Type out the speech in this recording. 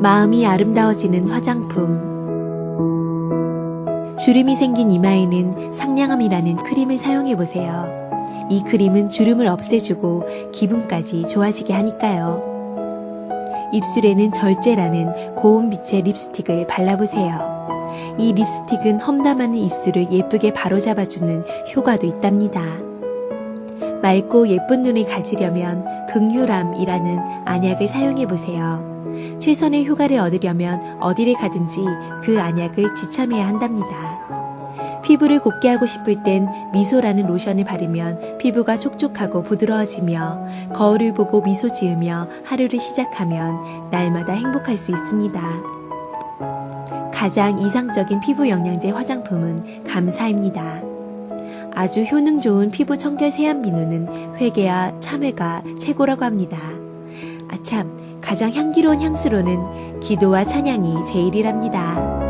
마음이 아름다워지는 화장품. 주름이 생긴 이마에는 상냥함이라는 크림을 사용해 보세요. 이 크림은 주름을 없애주고 기분까지 좋아지게 하니까요. 입술에는 절제라는 고운 빛의 립스틱을 발라보세요. 이 립스틱은 험담하는 입술을 예쁘게 바로잡아주는 효과도 있답니다. 맑고 예쁜 눈을 가지려면 긍효람이라는 안약을 사용해 보세요. 최선의 효과를 얻으려면 어디를 가든지 그 안약을 지참해야 한답니다. 피부를 곱게 하고 싶을 땐 미소라는 로션을 바르면 피부가 촉촉하고 부드러워지며 거울을 보고 미소 지으며 하루를 시작하면 날마다 행복할 수 있습니다. 가장 이상적인 피부 영양제 화장품은 감사입니다. 아주 효능 좋은 피부 청결 세안 비누는 회개와 참외가 최고라고 합니다. 아참, 가장 향기로운 향수로는 기도와 찬양이 제일이랍니다.